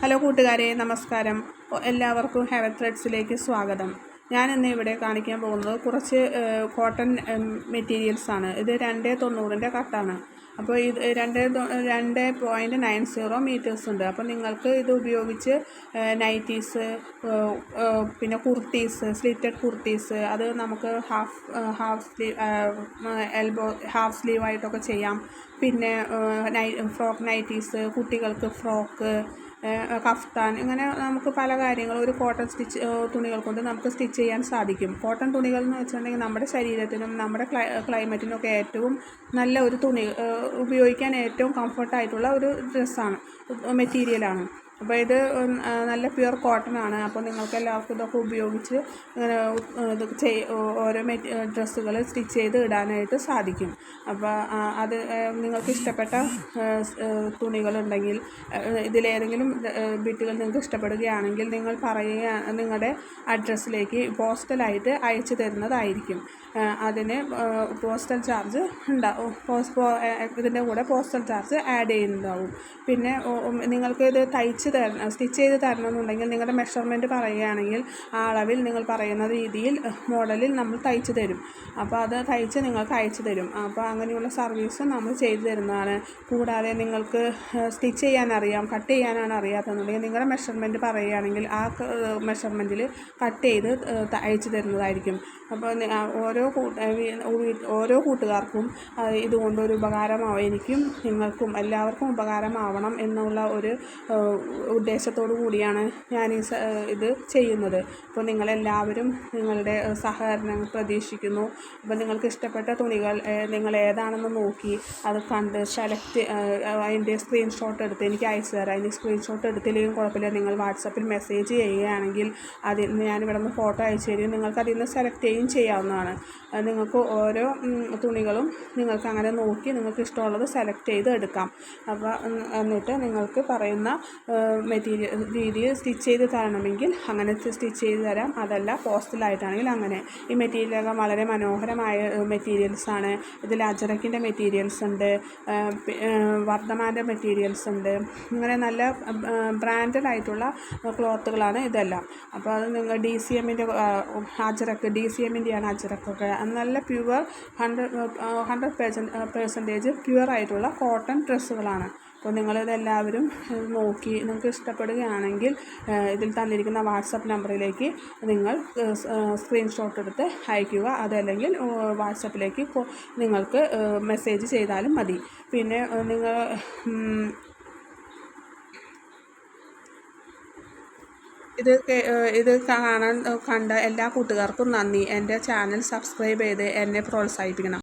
Hello കൂട്ടുകാരെ നമസ്കാരം. എല്ലാവർക്കും ഹെവൻ ത്രെഡ്സിലേക്ക് സ്വാഗതം. ഞാൻ ഇന്ന് ഇവിടെ കാണിക്കാൻ പോകുന്നത് കുറച്ച് കോട്ടൺ മെറ്റീരിയൽസാണ് ഇത് രണ്ട് തൊണ്ണൂറിന്റെ കട്ടാണ് അപ്പോൾ ഇത് രണ്ട് രണ്ട് പോയിന്റ് നയൻ സീറോ മീറ്റേഴ്സ് ഉണ്ട്. അപ്പോൾ നിങ്ങൾക്ക് ഇത് ഉപയോഗിച്ച് നൈറ്റീസ് പിന്നെ കുർത്തീസ് സ്ലിറ്റഡ് കുർത്തീസ് അത് നമുക്ക് half half sleeve elbow half സ്ലീവായിട്ടൊക്കെ ചെയ്യാം. പിന്നെ നൈ ഫ്രോക്ക് നൈറ്റീസ് കുട്ടികൾക്ക് ഫ്രോക്ക് കഫ്താൻ ഇങ്ങനെ നമുക്ക് പല കാര്യങ്ങളും ഒരു കോട്ടൺ സ്റ്റിച്ച് തുണികൾ കൊണ്ട് നമുക്ക് സ്റ്റിച്ച് ചെയ്യാൻ സാധിക്കും. കോട്ടൺ തുണികൾ എന്ന് വെച്ചിട്ടുണ്ടെങ്കിൽ നമ്മുടെ ശരീരത്തിനും നമ്മുടെ ക്ലൈ ക്ലൈമറ്റിനും ഒക്കെ ഏറ്റവും നല്ല ഒരു തുണി ഉപയോഗിക്കാൻ ഏറ്റവും കംഫർട്ടായിട്ടുള്ള ഒരു ഡ്രസ്സാണ് മെറ്റീരിയലാണ് അപ്പോൾ ഇത് നല്ല പ്യുവർ കോട്ടൺ ആണ്. അപ്പോൾ നിങ്ങൾക്ക് എല്ലാവർക്കും ഇതൊക്കെ ഉപയോഗിച്ച് ഇങ്ങനെ ഇത് ചെയ് ഓരോ മെറ്റ് ഡ്രസ്സുകൾ സ്റ്റിച്ച് ചെയ്ത് ഇടാനായിട്ട് സാധിക്കും. അപ്പോൾ അത് നിങ്ങൾക്ക് ഇഷ്ടപ്പെട്ട തുണികളുണ്ടെങ്കിൽ ഇതിലേതെങ്കിലും ബിറ്റുകൾ നിങ്ങൾക്ക് ഇഷ്ടപ്പെടുകയാണെങ്കിൽ നിങ്ങൾ പറയുക നിങ്ങളുടെ അഡ്രസ്സിലേക്ക് പോസ്റ്റലായിട്ട് അയച്ചു തരുന്നതായിരിക്കും. അതിന് പോസ്റ്റൽ ചാർജ് ഉണ്ടാവും ഇതിന്റെ കൂടെ പോസ്റ്റൽ ചാർജ് ആഡ് ചെയ്യുന്നുണ്ടാവും പിന്നെ നിങ്ങൾക്ക് ഇത് തയ്ച്ച് തരണം സ്റ്റിച്ച് ചെയ്ത് തരണമെന്നുണ്ടെങ്കിൽ നിങ്ങളുടെ മെഷർമെന്റ് പറയുകയാണെങ്കിൽ ആ അളവിൽ നിങ്ങൾ പറയുന്ന രീതിയിൽ മോഡലിൽ നമ്മൾ തയ്ച്ചു തരും. അപ്പോൾ അത് തയ്ച്ച് നിങ്ങൾക്ക് അയച്ചു തരും. അപ്പോൾ അങ്ങനെയുള്ള സർവീസ് നമ്മൾ ചെയ്തു തരുന്നതാണ്. കൂടാതെ നിങ്ങൾക്ക് സ്റ്റിച്ച് ചെയ്യാൻ അറിയാം കട്ട് ചെയ്യാനാണ് അറിയാത്തതെന്നുണ്ടെങ്കിൽ നിങ്ങളുടെ മെഷർമെന്റ് പറയുകയാണെങ്കിൽ ആ മെഷർമെന്റിൽ കട്ട് ചെയ്ത് അയച്ചു തരുന്നതായിരിക്കും. അപ്പോൾ ഓരോ ഓരോ കൂട്ടുകാർക്കും ഇതുകൊണ്ട് ഒരു ഉപകാരമാവും എനിക്കും നിങ്ങൾക്കും എല്ലാവർക്കും ഉപകാരമാവണം എന്നുള്ള ഒരു ഉദ്ദേശത്തോടു കൂടിയാണ് ഞാൻ ഈ ഇത് ചെയ്യുന്നത്. അപ്പോൾ നിങ്ങളെല്ലാവരും നിങ്ങളുടെ സഹകരണം പ്രതീക്ഷിക്കുന്നു. അപ്പോൾ നിങ്ങൾക്ക് ഇഷ്ടപ്പെട്ട തുണികൾ നിങ്ങൾ ഏതാണെന്ന് നോക്കി അത് കണ്ട് സെലക്ട് അതിന്റെ സ്ക്രീൻഷോട്ട് എടുത്ത് എനിക്ക് അയച്ചു തരാം. അതിന് സ്ക്രീൻഷോട്ട് എടുത്തില്ലെങ്കിൽ കുഴപ്പമില്ല. നിങ്ങൾ വാട്സപ്പിൽ മെസ്സേജ് ചെയ്യുകയാണെങ്കിൽ അതിൽ ഞാനിവിടെ നിന്ന് ഫോട്ടോ അയച്ചു തരും. നിങ്ങൾക്ക് അതിൽ നിന്ന് സെലക്ട് ചെയ്യുകയും ചെയ്യാവുന്നതാണ്. നിങ്ങൾക്ക് ഓരോ തുണികളും നിങ്ങൾക്ക് അങ്ങനെ നോക്കി നിങ്ങൾക്ക് ഇഷ്ടമുള്ളത് സെലക്ട് ചെയ്ത് എടുക്കാം അപ്പോൾ എന്നിട്ട് നിങ്ങൾക്ക് പറയുന്ന മെറ്റീരിയൽ രീതിയിൽ സ്റ്റിച്ച് ചെയ്ത് തരണമെങ്കിൽ അങ്ങനെ സ്റ്റിച്ച് ചെയ്ത് തരാം. അതല്ല പോസ്റ്റലായിട്ടാണെങ്കിൽ അങ്ങനെ. ഈ മെറ്റീരിയലൊക്കെ വളരെ മനോഹരമായ മെറ്റീരിയൽസാണ്. ഇതിൽ അജറക്കിന്റെ മെറ്റീരിയൽസ് ഉണ്ട് വർദ്ധമാന്റെ മെറ്റീരിയൽസ് ഉണ്ട് ഇങ്ങനെ നല്ല ബ്രാൻഡഡ് ആയിട്ടുള്ള ക്ലോത്തുകളാണ് ഇതെല്ലാം. അപ്പോൾ അത് നിങ്ങൾ ഡി സി എമ്മിന്റെ അജറക്ക് ഡി സി എമ്മിന്റെയാണ് അജറക്കൊക്കെ. നല്ല pure hundred hundred percentage pure ആയിട്ടുള്ള കോട്ടൺ ഡ്രസ്സുകളാണ്. അപ്പോൾ നിങ്ങളിതെല്ലാവരും നോക്കി നിങ്ങൾക്ക് ഇഷ്ടപ്പെടുകയാണെങ്കിൽ ഇതിൽ തന്നിരിക്കുന്ന വാട്സപ്പ് നമ്പറിലേക്ക് നിങ്ങൾ സ്ക്രീൻഷോട്ട് എടുത്ത് അയയ്ക്കുക. അതല്ലെങ്കിൽ വാട്സപ്പിലേക്ക് നിങ്ങൾക്ക് മെസ്സേജ് ചെയ്താലും മതി. പിന്നെ നിങ്ങൾ ഇത് ഇത് കാണാൻ കണ്ട എല്ലാ കൂട്ടുകാർക്കും നന്ദി. എന്റെ ചാനൽ സബ്സ്ക്രൈബ് ചെയ്ത് എന്നെ പ്രോത്സാഹിപ്പിക്കണം.